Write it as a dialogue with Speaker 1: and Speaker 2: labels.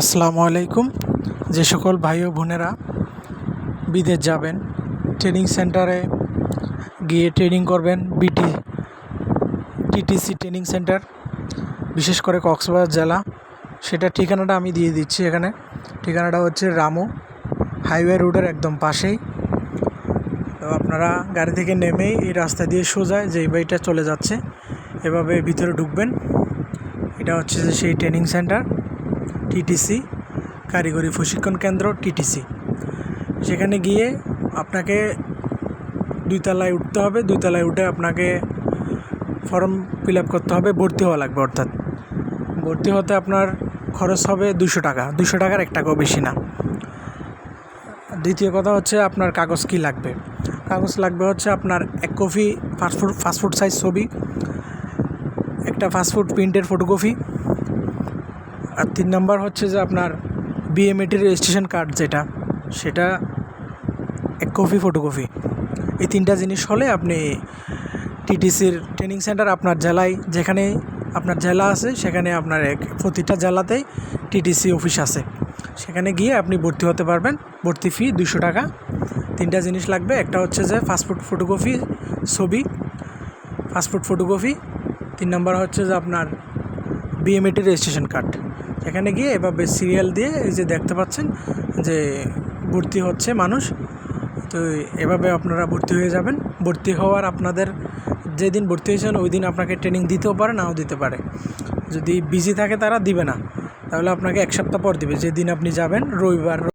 Speaker 1: আসসালামু আলাইকুম। যে সকল ভাই ও বোনেরা বিদেশ যাবেন ট্রেনিং সেন্টারে গিয়ে ট্রেনিং করবেন বিটি টিটিসি ট্রেনিং সেন্টার বিশেষ করে কক্সবাজার জেলা সেটা ঠিকানাটা আমি দিয়ে দিচ্ছি এখানে। ঠিকানাটা হচ্ছে রামু হাইওয়ে রোডের একদম পাশেই। তো আপনারা গাড়ি থেকে নেমেই এই রাস্তা দিয়ে সোজা যে বাড়িটা চলে যাচ্ছে, এভাবে ভিতরে ঢুকবেন। এটা হচ্ছে যে সেই ট্রেনিং সেন্টার টিটিসি কারিগরি প্রশিক্ষণ কেন্দ্র টিটিসি সেখানে গিয়ে আপনাকে দুইতলায় উঠতে হবে, দুইতলায় উঠে আপনাকে ফর্ম ফিল আপ করতে হবে, ভর্তি হওয়া লাগবে অর্থাৎ। ভর্তি হতে আপনার খরচ হবে দুশো টাকা, দুশো টাকার এক টাকাও বেশি না। দ্বিতীয় কথা হচ্ছে আপনার কাগজ কি লাগবে? কাগজ লাগবে হচ্ছে আপনার এক কপি পাসপোর্ট পাসপোর্ট সাইজ ছবি, একটা ফাস্টফুড প্রিন্টের ফটোকপি আর তিন নম্বর হচ্ছে যে আপনার বিএমএটির রেজিস্ট্রেশন কার্ড যেটা, সেটা এক কপি ফটোকপি এই তিনটা জিনিস হলে আপনি টিটিসির ট্রেনিং সেন্টার আপনার জেলায়, যেখানে আপনার জেলা আছে, সেখানে আপনার এক, প্রতিটা জেলাতেই টিটিসি অফিস আছে। সেখানে গিয়ে আপনি ভর্তি হতে পারবেন, ভর্তি ফি দুশো টাকা। তিনটা জিনিস লাগবে, একটা হচ্ছে যে পাসপোর্ট ফটোকপি ছবি পাসপোর্ট ফটোকপি তিন নম্বর হচ্ছে যে আপনার বিএমএটি রেজিস্ট্রেশন কার্ড এখানে গিয়ে এভাবে সিরিয়াল দিয়ে এই যে দেখতে পাচ্ছেন যে ভর্তি হচ্ছে মানুষ। তো এভাবে আপনারা ভর্তি হয়ে যাবেন। ভর্তি হওয়ার আপনাদের যেদিন ভর্তি হয়েছেন ওই দিন আপনাকে ট্রেনিং দিতেও পারে, নাও দিতে পারে। যদি বিজি থাকে তারা দিবে না। তাহলে আপনাকে এক সপ্তাহ পর দিবে। যেদিন আপনি যাবেন রবিবার